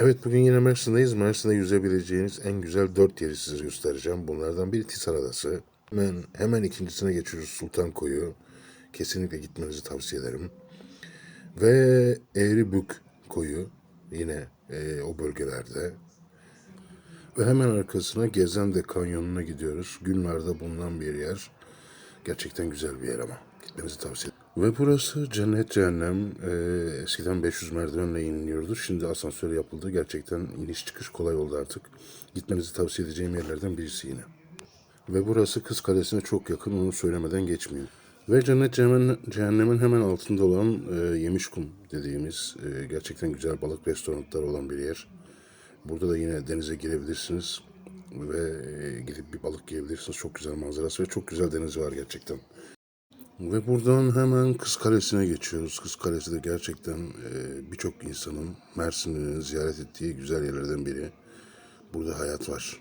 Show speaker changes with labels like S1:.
S1: Evet bugün yine Mersin'deyiz. Mersin'de yüzebileceğiniz en güzel dört yeri size göstereceğim. Bunlardan biri Tisar Adası. Hemen, hemen ikincisine geçiyoruz Sultan Koyu. Kesinlikle gitmenizi tavsiye ederim. Ve Eğribük Koyu yine e, o bölgelerde. Ve hemen arkasına Gezende Kanyonu'na gidiyoruz. Günlarda bulunan bir yer. Gerçekten güzel bir yer ama. Gitmenizi tavsiye ederim. Ve burası cennet cehennem. Ee, eskiden 500 merdivenle iniliyordu. Şimdi asansör yapıldı. Gerçekten iniş çıkış kolay oldu artık. Gitmenizi tavsiye edeceğim yerlerden birisi yine. Ve burası Kız Kalesi'ne çok yakın. Onu söylemeden geçmiyor. Ve cennet cehennem, cehennemin hemen altında olan e, Yemişkum dediğimiz e, gerçekten güzel balık restoranları olan bir yer. Burada da yine denize girebilirsiniz ve e, gidip bir balık yiyebilirsiniz. Çok güzel manzarası ve çok güzel denizi var gerçekten. Ve buradan hemen Kız Kalesi'ne geçiyoruz. Kız Kalesi de gerçekten e, birçok insanın Mersin'in ziyaret ettiği güzel yerlerden biri. Burada hayat var.